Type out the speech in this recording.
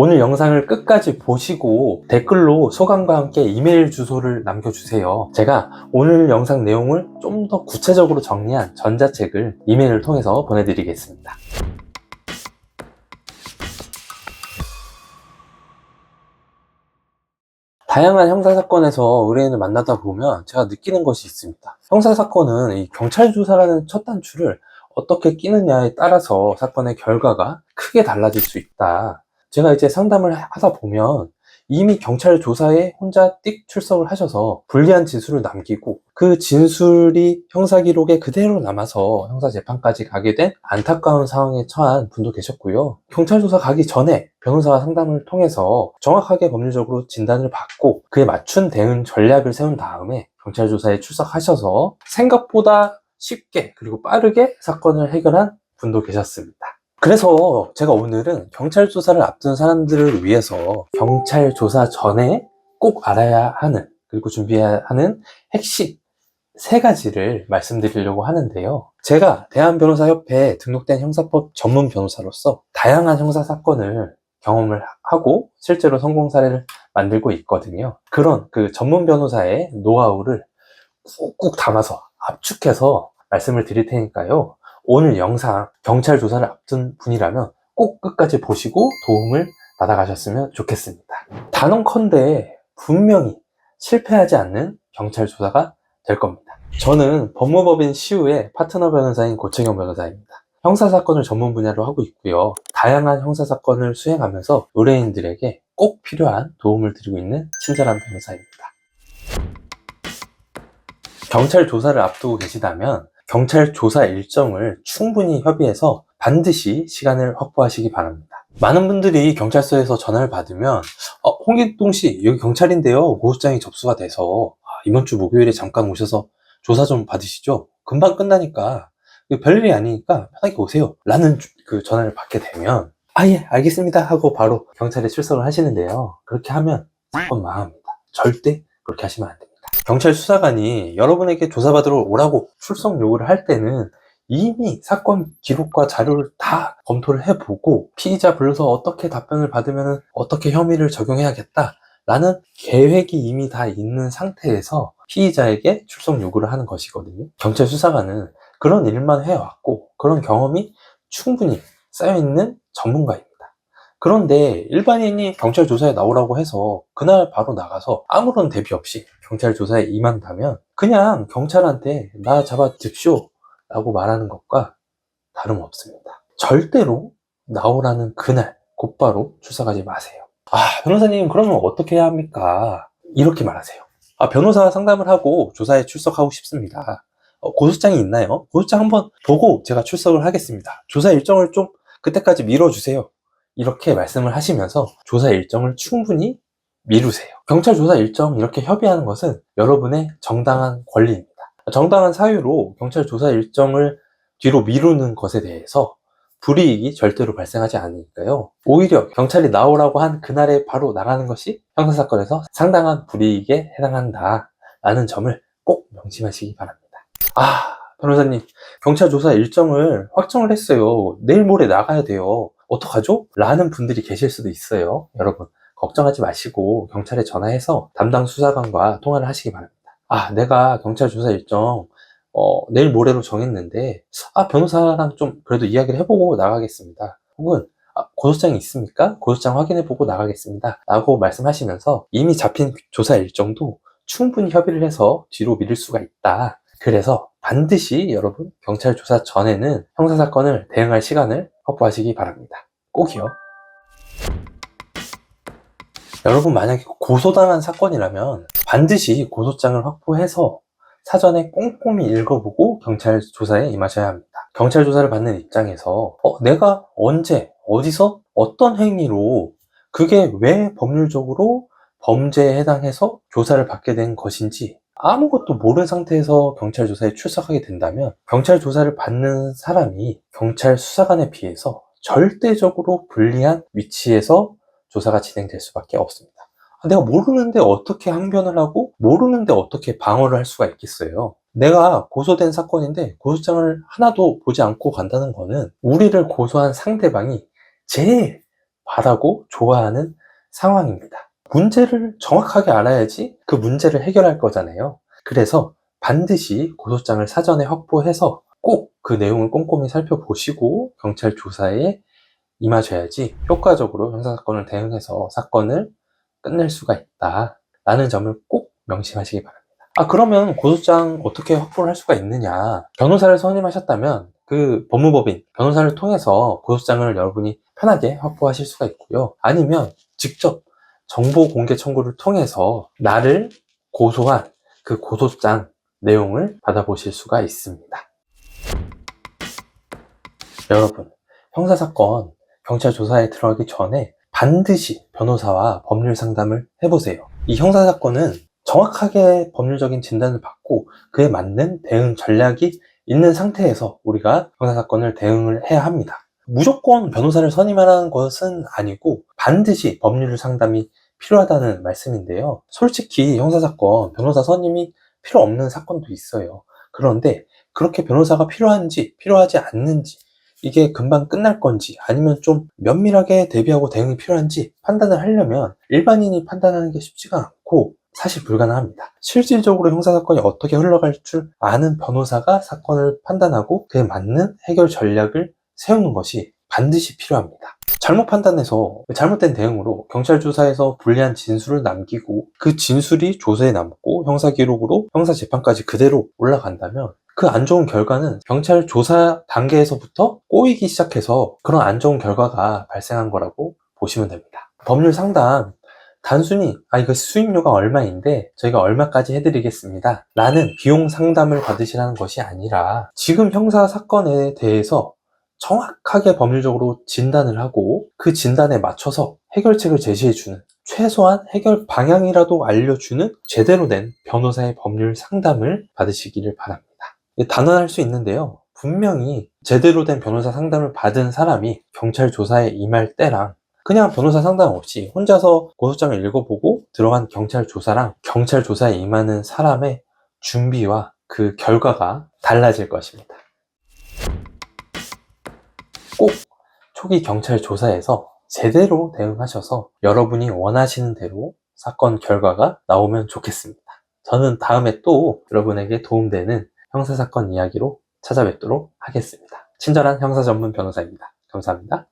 오늘 영상을 끝까지 보시고 댓글로 소감과 함께 이메일 주소를 남겨주세요. 제가 오늘 영상 내용을 좀 더 구체적으로 정리한 전자책을 이메일을 통해서 보내드리겠습니다. 다양한 형사사건에서 의뢰인을 만나다 보면 제가 느끼는 것이 있습니다. 형사사건은 이 경찰 조사라는 첫 단추를 어떻게 끼느냐에 따라서 사건의 결과가 크게 달라질 수 있다. 제가 이제 상담을 하다 보면 이미 경찰 조사에 혼자 띡 출석을 하셔서 불리한 진술을 남기고 그 진술이 형사 기록에 그대로 남아서 형사 재판까지 가게 된 안타까운 상황에 처한 분도 계셨고요. 경찰 조사 가기 전에 변호사와 상담을 통해서 정확하게 법률적으로 진단을 받고 그에 맞춘 대응 전략을 세운 다음에 경찰 조사에 출석하셔서 생각보다 쉽게 그리고 빠르게 사건을 해결한 분도 계셨습니다. 그래서 제가 오늘은 경찰 조사를 앞둔 사람들을 위해서 경찰 조사 전에 꼭 알아야 하는 그리고 준비해야 하는 핵심 세 가지를 말씀드리려고 하는데요. 제가 대한변호사협회에 등록된 형사법 전문 변호사로서 다양한 형사 사건을 경험을 하고 실제로 성공 사례를 만들고 있거든요. 그런 그 전문 변호사의 노하우를 꾹꾹 담아서 압축해서 말씀을 드릴 테니까요. 오늘 영상 경찰 조사를 앞둔 분이라면 꼭 끝까지 보시고 도움을 받아가셨으면 좋겠습니다. 단언컨대 분명히 실패하지 않는 경찰 조사가 될 겁니다. 저는 법무법인 시우의 파트너 변호사인 고채경 변호사입니다. 형사사건을 전문 분야로 하고 있고요. 다양한 형사사건을 수행하면서 의뢰인들에게 꼭 필요한 도움을 드리고 있는 친절한 변호사입니다. 경찰 조사를 앞두고 계시다면 경찰 조사 일정을 충분히 협의해서 반드시 시간을 확보하시기 바랍니다. 많은 분들이 경찰서에서 전화를 받으면 어, 홍길동 씨 여기 경찰인데요. 고소장이 접수가 돼서 아, 이번 주 목요일에 잠깐 오셔서 조사 좀 받으시죠. 금방 끝나니까 이거 별일이 아니니까 편하게 오세요. 라는 주- 그 전화를 받게 되면 아예 알겠습니다. 하고 바로 경찰에 출석을 하시는데요. 그렇게 하면 사건 망합니다. 절대 그렇게 하시면 안 됩니다 경찰 수사관이 여러분에게 조사받으러 오라고 출석 요구를 할 때는 이미 사건 기록과 자료를 다 검토를 해보고 피의자 불러서 어떻게 답변을 받으면 어떻게 혐의를 적용해야겠다 라는 계획이 이미 다 있는 상태에서 피의자에게 출석 요구를 하는 것이거든요. 경찰 수사관은 그런 일만 해왔고 그런 경험이 충분히 쌓여있는 전문가입니다. 그런데 일반인이 경찰 조사에 나오라고 해서 그날 바로 나가서 아무런 대비 없이 경찰 조사에 임한다면 그냥 경찰한테 나 잡아줍쇼 라고 말하는 것과 다름없습니다. 절대로 나오라는 그날 곧바로 출석하지 마세요. 아, 변호사님, 그러면 어떻게 해야 합니까? 이렇게 말하세요. 아, 변호사 상담을 하고 조사에 출석하고 싶습니다. 어, 고소장이 있나요? 고소장 한번 보고 제가 출석을 하겠습니다. 조사 일정을 좀 그때까지 미뤄주세요. 이렇게 말씀을 하시면서 조사 일정을 충분히 미루세요. 경찰 조사 일정 이렇게 협의하는 것은 여러분의 정당한 권리입니다. 정당한 사유로 경찰 조사 일정을 뒤로 미루는 것에 대해서 불이익이 절대로 발생하지 않으니까요. 오히려 경찰이 나오라고 한 그날에 바로 나가는 것이 형사사건에서 상당한 불이익에 해당한다. 라는 점을 꼭 명심하시기 바랍니다. 아, 변호사님, 경찰 조사 일정을 확정을 했어요. 내일 모레 나가야 돼요. 어떡하죠? 라는 분들이 계실 수도 있어요. 여러분, 걱정하지 마시고 경찰에 전화해서 담당 수사관과 통화를 하시기 바랍니다. 아, 내가 경찰 조사 일정 어, 내일 모레로 정했는데 아, 변호사랑 좀 그래도 이야기를 해보고 나가겠습니다. 혹은 아, 고소장이 있습니까? 고소장 확인해보고 나가겠습니다. 라고 말씀하시면서 이미 잡힌 조사 일정도 충분히 협의를 해서 뒤로 미룰 수가 있다. 그래서 반드시 여러분 경찰 조사 전에는 형사사건을 대응할 시간을 확보하시기 바랍니다. 꼭이요. 여러분 만약에 고소당한 사건이라면 반드시 고소장을 확보해서 사전에 꼼꼼히 읽어보고 경찰 조사에 임하셔야 합니다. 경찰 조사를 받는 입장에서 어, 내가 언제 어디서 어떤 행위로 그게 왜 법률적으로 범죄에 해당해서 조사를 받게 된 것인지 아무것도 모르는 상태에서 경찰 조사에 출석하게 된다면 경찰 조사를 받는 사람이 경찰 수사관에 비해서 절대적으로 불리한 위치에서 조사가 진행될 수밖에 없습니다. 아, 내가 모르는데 어떻게 항변을 하고 모르는데 어떻게 방어를 할 수가 있겠어요. 내가 고소된 사건인데 고소장을 하나도 보지 않고 간다는 거는 우리를 고소한 상대방이 제일 바라고 좋아하는 상황입니다. 문제를 정확하게 알아야지 그 문제를 해결할 거잖아요. 그래서 반드시 고소장을 사전에 확보해서 꼭 그 내용을 꼼꼼히 살펴보시고 경찰 조사에 임하셔야지 효과적으로 형사사건을 대응해서 사건을 끝낼 수가 있다. 라는 점을 꼭 명심하시기 바랍니다. 아, 그러면 고소장 어떻게 확보를 할 수가 있느냐? 변호사를 선임하셨다면 그 법무법인 변호사를 통해서 고소장을 여러분이 편하게 확보하실 수가 있고요. 아니면 직접 정보 공개 청구를 통해서 나를 고소한 그 고소장 내용을 받아보실 수가 있습니다. 여러분, 형사사건 경찰 조사에 들어가기 전에 반드시 변호사와 법률 상담을 해보세요. 이 형사사건은 정확하게 법률적인 진단을 받고 그에 맞는 대응 전략이 있는 상태에서 우리가 형사사건을 대응을 해야 합니다. 무조건 변호사를 선임하라는 것은 아니고 반드시 법률 상담이 필요하다는 말씀인데요. 솔직히 형사사건 변호사 선임이 필요 없는 사건도 있어요. 그런데 그렇게 변호사가 필요한지 필요하지 않는지 이게 금방 끝날 건지 아니면 좀 면밀하게 대비하고 대응이 필요한지 판단을 하려면 일반인이 판단하는 게 쉽지가 않고 사실 불가능합니다. 실질적으로 형사사건이 어떻게 흘러갈 줄 아는 변호사가 사건을 판단하고 그에 맞는 해결 전략을 세우는 것이 반드시 필요합니다. 잘못 판단해서 잘못된 대응으로 경찰 조사에서 불리한 진술을 남기고 그 진술이 조사에 남고 형사 기록으로 형사 재판까지 그대로 올라간다면 그 안 좋은 결과는 경찰 조사 단계에서부터 꼬이기 시작해서 그런 안 좋은 결과가 발생한 거라고 보시면 됩니다. 법률 상담 단순히 아 이거 수임료가 얼마인데 저희가 얼마까지 해드리겠습니다 라는 비용 상담을 받으시라는 것이 아니라 지금 형사 사건에 대해서 정확하게 법률적으로 진단을 하고 그 진단에 맞춰서 해결책을 제시해주는 최소한 해결 방향이라도 알려주는 제대로 된 변호사의 법률 상담을 받으시기를 바랍니다. 단언할 수 있는데요. 분명히 제대로 된 변호사 상담을 받은 사람이 경찰 조사에 임할 때랑 그냥 변호사 상담 없이 혼자서 고소장을 읽어보고 들어간 경찰 조사랑 경찰 조사에 임하는 사람의 준비와 그 결과가 달라질 것입니다. 꼭 초기 경찰 조사에서 제대로 대응하셔서 여러분이 원하시는 대로 사건 결과가 나오면 좋겠습니다. 저는 다음에 또 여러분에게 도움되는 형사사건 이야기로 찾아뵙도록 하겠습니다. 친절한 형사 전문 변호사입니다. 감사합니다.